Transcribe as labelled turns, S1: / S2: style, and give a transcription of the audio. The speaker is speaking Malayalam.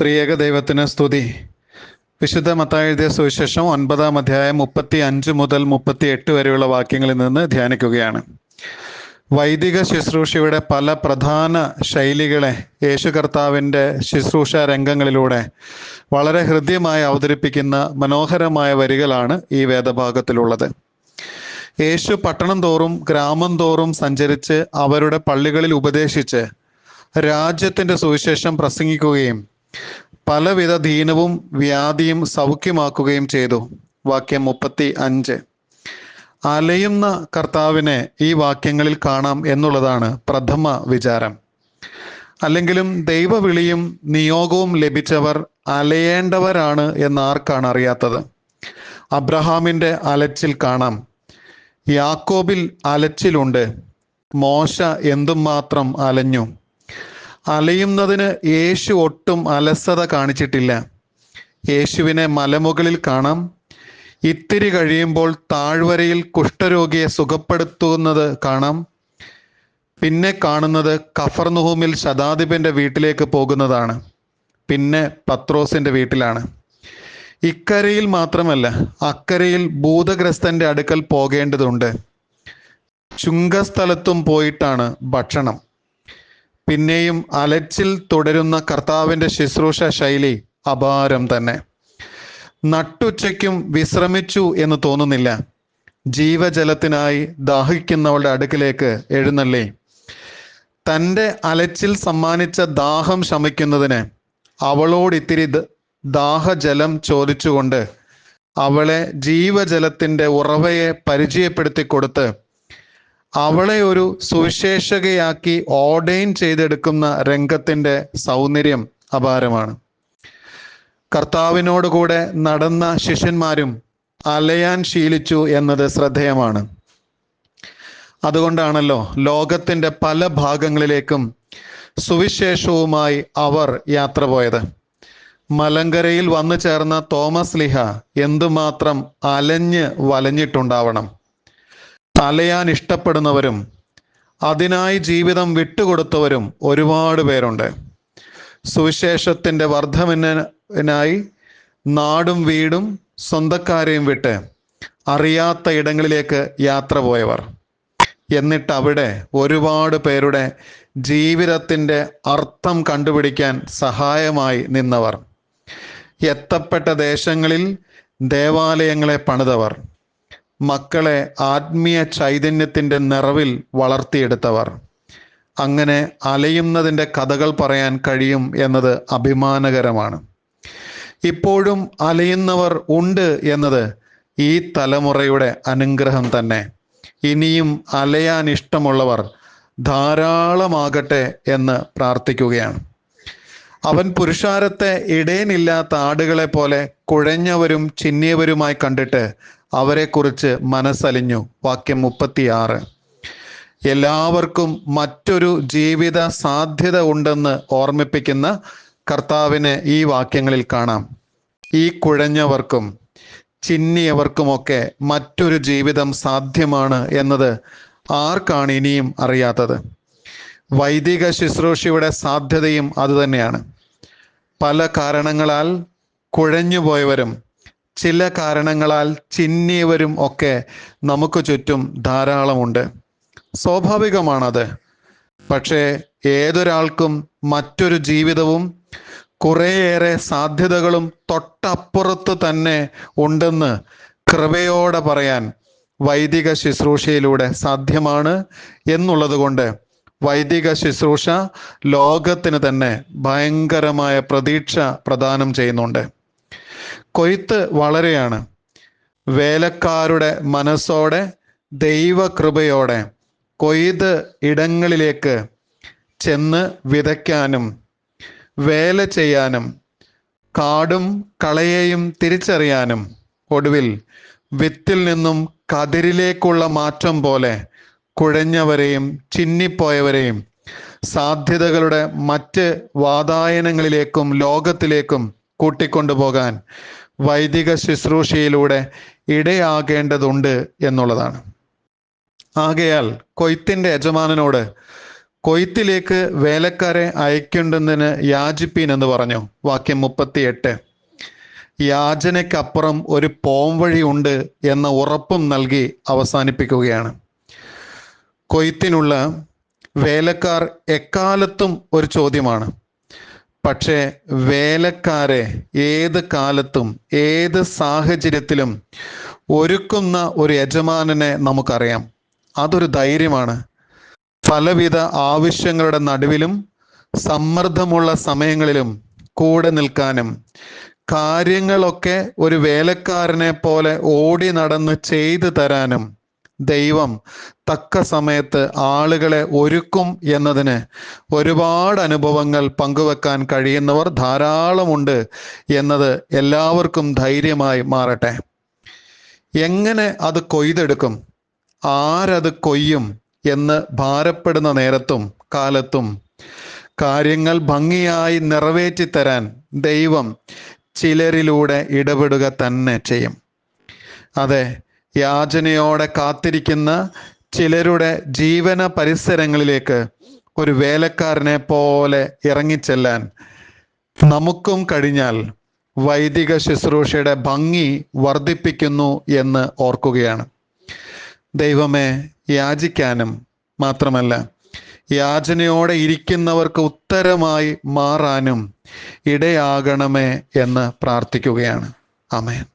S1: ത്രിയേക ദൈവത്തിന് സ്തുതി. വിശുദ്ധ മത്തായി എഴുതിയ സുവിശേഷം ഒൻപതാം അധ്യായം മുപ്പത്തി അഞ്ച് മുതൽ മുപ്പത്തി എട്ട് വരെയുള്ള വാക്യങ്ങളിൽ നിന്ന് ധ്യാനിക്കുകയാണ്. വൈദിക ശുശ്രൂഷയുടെ പല പ്രധാന ശൈലികളെ യേശു കർത്താവിന്റെ ശുശ്രൂഷ രംഗങ്ങളിലൂടെ വളരെ ഹൃദ്യമായി അവതരിപ്പിക്കുന്ന മനോഹരമായ വരികളാണ് ഈ വേദഭാഗത്തിലുള്ളത്. യേശു പട്ടണം തോറും ഗ്രാമം തോറും സഞ്ചരിച്ച് അവരുടെ പള്ളികളിൽ ഉപദേശിച്ച് രാജ്യത്തിന്റെ സുവിശേഷം പ്രസംഗിക്കുകയും പലവിധ ദീനവും വ്യാധിയും സൗഖ്യമാക്കുകയും ചെയ്തു. വാക്യം മുപ്പത്തി അഞ്ച്. അലയുന്ന കർത്താവിനെ ഈ വാക്യങ്ങളിൽ കാണാം എന്നുള്ളതാണ് പ്രഥമ വിചാരം. അല്ലെങ്കിലും ദൈവവിളിയും നിയോഗവും ലഭിച്ചവർ അലയേണ്ടവരാണ് എന്ന് ആർക്കാണ് അറിയാത്തത്? അബ്രഹാമിന്റെ അലച്ചിൽ കാണാം. യാക്കോബിൽ അലച്ചിലുണ്ട്. മോശ എന്തും മാത്രം അലഞ്ഞു? അലയുന്നതിന് യേശു ഒട്ടും അലസത കാണിച്ചിട്ടില്ല. യേശുവിനെ മലമുകളിൽ കാണാം. ഇത്തിരി കഴിയുമ്പോൾ താഴ്വരയിൽ കുഷ്ഠരോഗിയെ സുഖപ്പെടുത്തുന്നത് കാണാം. പിന്നെ കാണുന്നത് കഫർനുഹൂമിൽ ശതാധിപന്റെ വീട്ടിലേക്ക് പോകുന്നതാണ്. പിന്നെ പത്രോസിന്റെ വീട്ടിലാണ്. ഇക്കരയിൽ മാത്രമല്ല അക്കരയിൽ ഭൂതഗ്രസ്തന്റെ അടുക്കൽ പോകേണ്ടതുണ്ട്. ചുങ്കസ്ഥലത്തും പോയിട്ടാണ് ഭക്ഷണം. പിന്നെയും അലച്ചിൽ തുടരുന്ന കർത്താവിന്റെ ശുശ്രൂഷ ശൈലി അപാരം തന്നെ. നട്ടുച്ചയ്ക്കും വിശ്രമിച്ചു എന്ന് തോന്നുന്നില്ല. ജീവജലത്തിനായി ദാഹിക്കുന്നവളുടെ അടുക്കിലേക്ക് എഴുന്നള്ളി. തന്റെ അലച്ചിൽ സമ്മാനിച്ച ദാഹം ശമിക്കുന്നതിന് അവളോട് ഇത്തിരി ദാഹജലം ചോദിച്ചുകൊണ്ട് അവളെ ജീവജലത്തിന്റെ ഉറവയെ പരിചയപ്പെടുത്തി കൊടുത്ത് അവളെ ഒരു സുവിശേഷകയാക്കി ഓർഡൈൻ ചെയ്തെടുക്കുന്ന രംഗത്തിന്റെ സൗന്ദര്യം അപാരമാണ്. കർത്താവിനോട് കൂടെ നടന്ന ശിഷ്യന്മാരും അലയാൻ ശീലിച്ചു എന്നത് ശ്രദ്ധേയമാണ്. അതുകൊണ്ടാണല്ലോ ലോകത്തിന്റെ പല ഭാഗങ്ങളിലേക്കും സുവിശേഷവുമായി അവർ യാത്ര പോയത്. മലങ്കരയിൽ വന്നു ചേർന്ന തോമസ് ലിഹ എന്തുമാത്രം അലഞ്ഞ് വലഞ്ഞിട്ടുണ്ടാവണം. അലയാൻ ഇഷ്ടപ്പെടുന്നവരും അതിനായി ജീവിതം വിട്ടുകൊടുത്തവരും ഒരുപാട് പേരുണ്ട്. സുവിശേഷത്തിന്റെ വർദ്ധമനായി നാടും വീടും സ്വന്തക്കാരെയും വിട്ട് അറിയാത്ത ഇടങ്ങളിലേക്ക് യാത്ര പോയവർ. എന്നിട്ട് അവിടെ ഒരുപാട് പേരുടെ ജീവിതത്തിന്റെ അർത്ഥം കണ്ടുപിടിക്കാൻ സഹായമായി നിന്നവർ. എത്തപ്പെട്ട ദേശങ്ങളിൽ ദേവാലയങ്ങളെ പണിതവർ. മക്കളെ ആത്മീയ ചൈതന്യത്തിന്റെ നിറവിൽ വളർത്തിയെടുത്തവർ. അങ്ങനെ അലയുന്നതിന്റെ കഥകൾ പറയാൻ കഴിയും എന്നത് അഭിമാനകരമാണ്. ഇപ്പോഴും അലയുന്നവർ ഉണ്ട് എന്നത് ഈ തലമുറയുടെ അനുഗ്രഹം തന്നെ. ഇനിയും അലയാൻ ഇഷ്ടമുള്ളവർ ധാരാളമാകട്ടെ എന്ന് പ്രാർത്ഥിക്കുകയാണ്. അവൻ പുരുഷാരത്തെ ഇടയനില്ലാത്ത ആടുകളെ പോലെ കുഴഞ്ഞവരും ചിന്നിയവരുമായി കണ്ടിട്ട് അവരെക്കുറിച്ച് മനസ്സലിഞ്ഞു. വാക്യം മുപ്പത്തിയാറ്. എല്ലാവർക്കും മറ്റൊരു ജീവിത സാധ്യത ഉണ്ടെന്ന് ഓർമ്മിപ്പിക്കുന്ന കർത്താവിനെ ഈ വാക്യങ്ങളിൽ കാണാം. ഈ കുഴഞ്ഞവർക്കും ചിന്നിയവർക്കുമൊക്കെ മറ്റൊരു ജീവിതം സാധ്യമാണ് എന്നത് ആർക്കാണ് ഇനിയും അറിയാത്തത്? വൈദിക ശുശ്രൂഷയുടെ സാധ്യതയും അതുതന്നെയാണ്. പല കാരണങ്ങളാൽ കുഴഞ്ഞുപോയവരും ചില കാരണങ്ങളാൽ ചിന്നിയവരും ഒക്കെ നമുക്ക് ചുറ്റും ധാരാളമുണ്ട്. സ്വാഭാവികമാണത്. പക്ഷേ ഏതൊരാൾക്കും മറ്റൊരു ജീവിതവും കുറേയേറെ സാധ്യതകളും തൊട്ടപ്പുറത്ത് തന്നെ ഉണ്ടെന്ന് കൃപയോടെ പറയാൻ വൈദിക ശുശ്രൂഷയിലൂടെ സാധ്യമാണ് എന്നുള്ളത് കൊണ്ട് വൈദിക ശുശ്രൂഷ ലോകത്തിന് തന്നെ ഭയങ്കരമായ പ്രതീക്ഷ പ്രദാനം ചെയ്യുന്നുണ്ട്. കൊയ്ത്ത് വളരെയാണ്. വേലക്കാരുടെ മനസ്സോടെ ദൈവകൃപയോടെ കൊയ്ത് ഇടങ്ങളിലേക്ക് ചെന്ന് വിതയ്ക്കാനും വേല ചെയ്യാനും കാടും കളയെയും തിരിച്ചറിയാനും ഒടുവിൽ വിത്തിൽ നിന്നും കതിരിലേക്കുള്ള മാറ്റം പോലെ കുഴഞ്ഞവരെയും ചിന്നിപ്പോയവരെയും സാധ്യതകളുടെ മറ്റ് വാതായനങ്ങളിലേക്കും ലോകത്തിലേക്കും കൂട്ടിക്കൊണ്ടുപോകാൻ വൈദിക ശുശ്രൂഷയിലൂടെ ഇടയാകേണ്ടതുണ്ട് എന്നുള്ളതാണ്. ആകയാൽ കൊയ്ത്തിന്റെ യജമാനനോട് കൊയ്ത്തിലേക്ക് വേലക്കാരെ അയക്കേണ്ടതിന് യാചിപ്പീൻ എന്ന് പറഞ്ഞു. വാക്യം മുപ്പത്തിയെട്ട്. യാചനയ്ക്കപ്പുറം ഒരു പോംവഴി ഉണ്ട് എന്ന ഉറപ്പും നൽകി അവസാനിപ്പിക്കുകയാണ്. കൊയ്ത്തിനുള്ള വേലക്കാർ എക്കാലത്തും ഒരു ചോദ്യമാണ്. പക്ഷേ വേലക്കാരെ ഏത് കാലത്തും ഏത് സാഹചര്യത്തിലും ഒരുക്കുന്ന ഒരു യജമാനനെ നമുക്കറിയാം. അതൊരു ധൈര്യമാണ്. പലവിധ ആവശ്യങ്ങളുടെ നടുവിലും സമ്മർദ്ദമുള്ള സമയങ്ങളിലും കൂടെ നിൽക്കാനും കാര്യങ്ങളൊക്കെ ഒരു വേലക്കാരനെ പോലെ ഓടി നടന്ന് ചെയ്തു തരാനും ദൈവം തക്ക സമയത്ത് ആളുകളെ ഒരുക്കും എന്നതിന് ഒരുപാട് അനുഭവങ്ങൾ പങ്കുവെക്കാൻ കഴിയുന്നവർ ധാരാളമുണ്ട് എന്നത് എല്ലാവർക്കും ധൈര്യമായി മാറട്ടെ. എങ്ങനെ അത് കൊയ്തെടുക്കും? ആരത് കൊയ്യും എന്ന് ഭാരപ്പെടുന്ന നേരത്തും കാലത്തും. കാര്യങ്ങൾ ഭംഗിയായി നിറവേറ്റി തരാൻ ദൈവം ചിലരിലൂടെ ഇടപെടുക തന്നെ ചെയ്യും. അതെ യാചനയോടെ കാത്തിരിക്കുന്ന ചിലരുടെ ജീവന പരിസരങ്ങളിലേക്ക് ഒരു വേലക്കാരനെ പോലെ ഇറങ്ങിച്ചെല്ലാൻ നമുക്കും കഴിഞ്ഞാൽ വൈദിക ശുശ്രൂഷയുടെ ഭംഗി വർദ്ധിപ്പിക്കുന്നു എന്ന് ഓർക്കുകയാണ്. ദൈവമേ യാചിക്കാനും മാത്രമല്ല യാചനയോടെ ഇരിക്കുന്നവർക്ക് ഉത്തരമായി മാറാനും ഇടയാകണമേ എന്ന് പ്രാർത്ഥിക്കുകയാണ്. ആമേൻ.